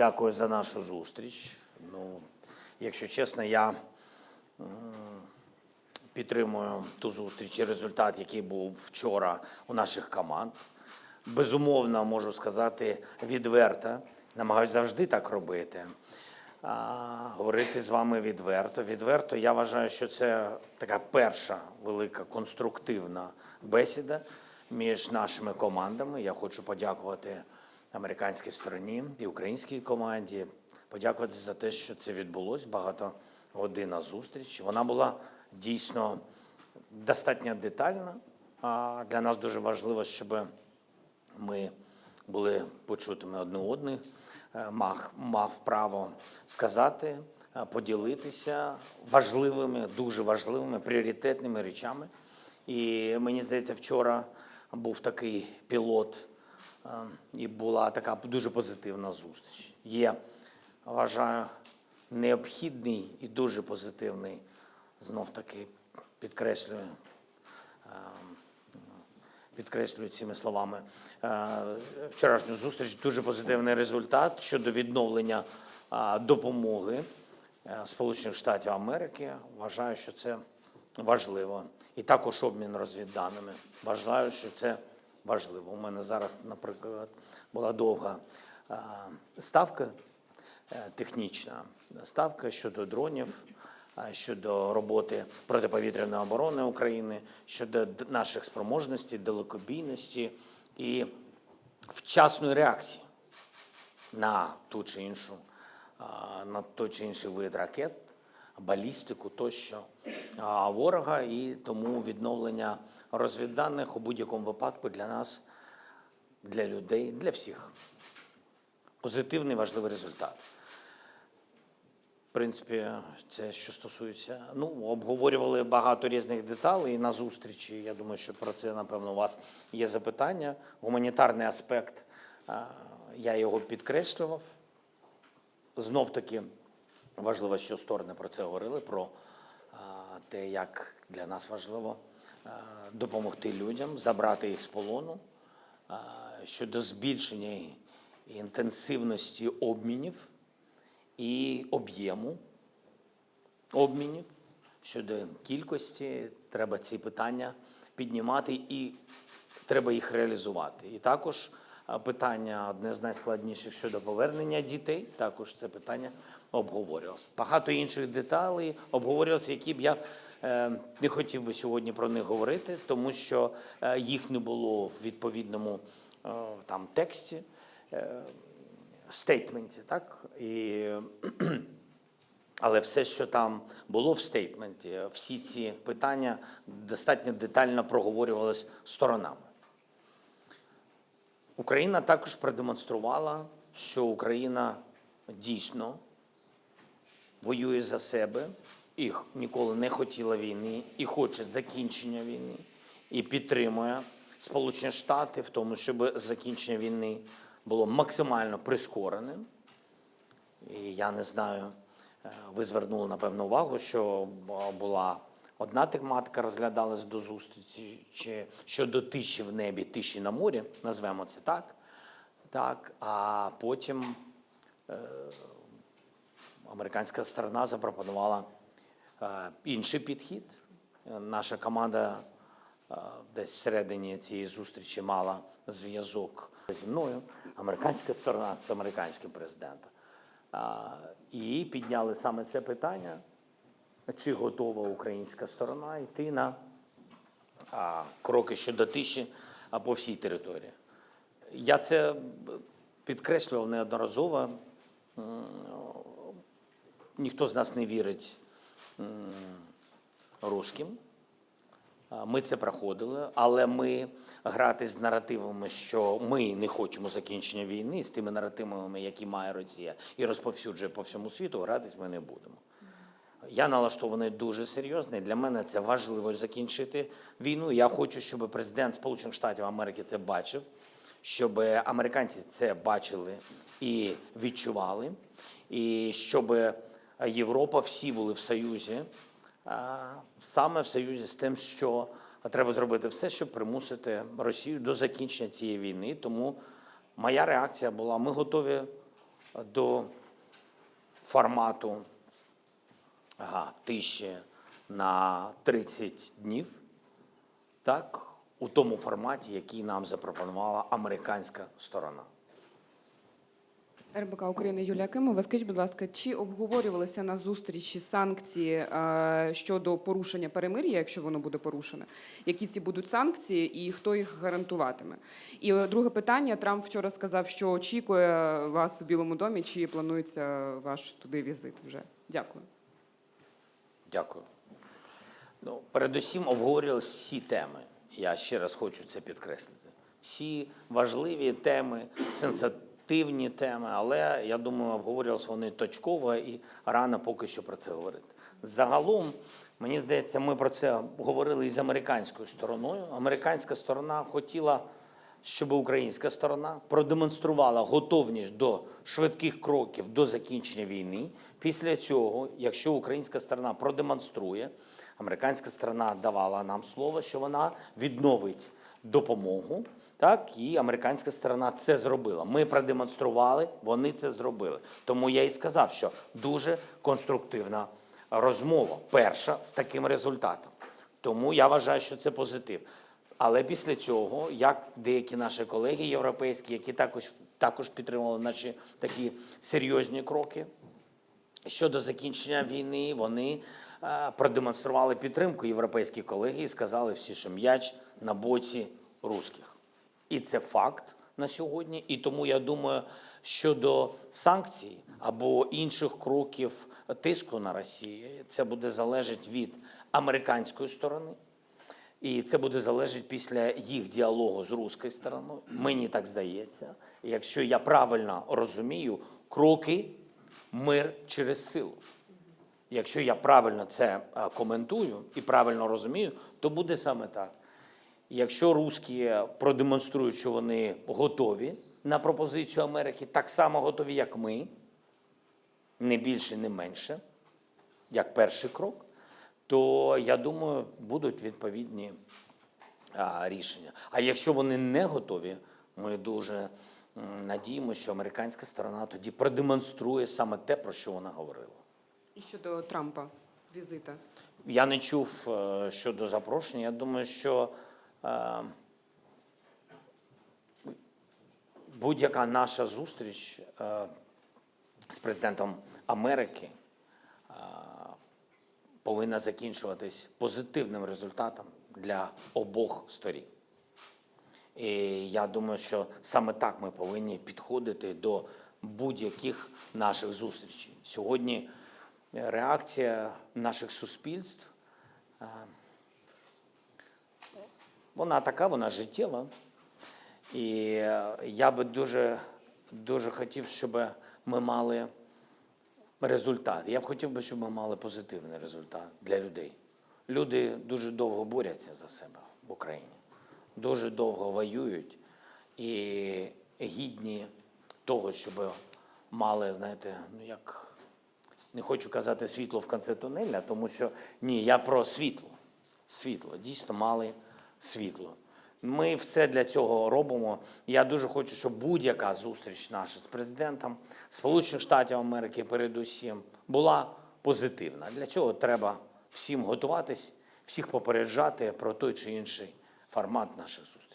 Дякую за нашу зустріч. Ну, якщо чесно, я підтримую ту зустріч і результат, який був вчора у наших команд. Безумовно, можу сказати відверто. Намагаюся завжди так робити. А, говорити з вами відверто. Відверто, я вважаю, що це така перша велика конструктивна бесіда між нашими командами. Я хочу подякувати американській стороні і українській команді. Подякувати за те, що це відбулось. Багатогодинна зустріч. Вона була дійсно достатньо детальна. А для нас дуже важливо, щоб ми були почутими одне одне, е, мав, мав право сказати, е, поділитися важливими, дуже важливими, пріоритетними речами. І мені здається, вчора був такий пілот, і була така дуже позитивна зустріч. Є, вважаю, необхідний і дуже позитивний, знов таки підкреслюю, підкреслюю цими словами. е, Вчорашню зустріч дуже позитивний результат щодо відновлення допомоги е, Сполучених Штатів Америки. Вважаю, що це важливо. І також обмін розвідданими. Вважаю, що це важливо. У мене зараз, наприклад, була довга ставка е, технічна ставка щодо дронів, щодо роботи протиповітряної оборони України, щодо наших спроможностей, далекобійності і вчасної реакції на ту чи іншу, на той чи інший вид ракет, балістику тощо ворога, і тому відновлення розвідданих у будь-якому випадку для нас, для людей, для всіх. Позитивний важливий результат. В принципі, це що стосується. Ну, обговорювали багато різних деталей на зустрічі. Я думаю, що про це, напевно, у вас є запитання. Гуманітарний аспект, я його підкреслював. Знов таки важливо, що сторони про це говорили, про те, як для нас важливо допомогти людям, забрати їх з полону, щодо збільшення інтенсивності обмінів і об'єму обмінів щодо кількості. Треба ці питання піднімати і треба їх реалізувати. І також питання одне з найскладніших щодо повернення дітей. Також це питання обговорювалося. Багато інших деталей обговорювалося, які б я е, не хотів би сьогодні про них говорити, тому що е, їх не було в відповідному е, там тексті. Е, стейтменті, так? І, але все, що там було в стейтменті, всі ці питання достатньо детально проговорювалися сторонами. Україна також продемонструвала, що Україна дійсно воює за себе і ніколи не хотіла війни, і хоче закінчення війни, і підтримує Сполучені Штати в тому, щоб закінчення війни було максимально прискореним. І я не знаю, е, ви звернули напевно увагу, що була одна тематика розглядалась до зустрічі чи щодо тиші в небі, тиші на морі, назвемо це так. Так, а потім е, американська сторона запропонувала е, інший підхід. Наша команда десь всередині цієї зустрічі мала зв'язок зі мною. Американська сторона з американським президентом. І підняли саме це питання, чи готова українська сторона йти на кроки щодо тиші по всій території. Я це підкреслював неодноразово. Ніхто з нас не вірить русським. Ми це проходили, але ми грати з наративами, що ми не хочемо закінчення війни, з тими наративами, які має Росія, і розповсюджує по всьому світу, гратись ми не будемо. Я налаштований дуже серйозно. і Для мене це важливо закінчити війну. Я хочу, щоб президент Сполучених Штатів Америки це бачив, щоб американці це бачили і відчували, і щоб Європа всі були в союзі, саме в союзі з тим, що треба зробити все, щоб примусити Росію до закінчення цієї війни. Тому моя реакція була: ми готові до формату ага, тиші на 30 днів, так, у тому форматі, який нам запропонувала американська сторона. РБК України Юлія Кимова. Скажіть, будь ласка, чи обговорювалися на зустрічі санкції е, щодо порушення перемир'я, якщо воно буде порушене? Які ці будуть санкції і хто їх гарантуватиме? І е, друге питання: Трамп вчора сказав, що очікує вас у Білому домі. Чи планується ваш туди візит вже? Дякую. Дякую. Ну, передусім обговорювалися всі теми. Я ще раз хочу це підкреслити. Всі важливі теми, сенситивні теми, але я думаю, обговорювалися вони точково і рано поки що про це говорити. Загалом, мені здається, ми про це говорили і з американською стороною. Американська сторона хотіла, щоб українська сторона продемонструвала готовність до швидких кроків до закінчення війни. Після цього, якщо українська сторона продемонструє, американська сторона давала нам слово, що вона відновить допомогу. Так, і американська сторона це зробила. Ми продемонстрували, вони це зробили. Тому я і сказав, що дуже конструктивна розмова. Перша з таким результатом. Тому я вважаю, що це позитив. Але після цього, як деякі наші колеги європейські, які також, також підтримували наші такі серйозні кроки, щодо закінчення війни, вони е, продемонстрували підтримку європейські колеги і сказали всі, що м'яч на боці русських. І це факт на сьогодні. І тому я думаю, щодо санкцій або інших кроків тиску на Росію, це буде залежати від американської сторони. І це буде залежати після їх діалогу з руською стороною. Мені так здається. Якщо я правильно розумію, кроки мир через силу. Якщо я правильно це е, коментую і правильно розумію, то буде саме так. Якщо русські продемонструють, що вони готові на пропозицію Америки, так само готові, як ми, не більше, не менше, як перший крок, то я думаю, будуть відповідні а, рішення. А якщо вони не готові, ми дуже надіємося, що американська сторона тоді продемонструє саме те, про що вона говорила. І щодо Трампа візита. Я не чув е, щодо запрошення. Я думаю, що будь-яка наша зустріч е, з президентом Америки е, повинна закінчуватись позитивним результатом для обох сторін. І я думаю, що саме так ми повинні підходити до будь-яких наших зустрічей. Сьогодні реакція наших суспільств, е, вона така, вона життєва. І е, я би дуже, дуже хотів, щоб ми мали результат. Я б хотів би, щоб ми мали позитивний результат для людей. Люди дуже довго борються за себе в Україні, дуже довго воюють і гідні того, щоб мали, знаєте, ну як не хочу казати світло в кінці тунеля, тому що ні, я про світло. Світло, дійсно мали світло. Ми все для цього робимо. Я дуже хочу, щоб будь-яка зустріч наша з президентом Сполучених Штатів Америки, передусім, була позитивна. Для цього треба всім готуватись, всіх попереджати про той чи інший формат наших зустрічей.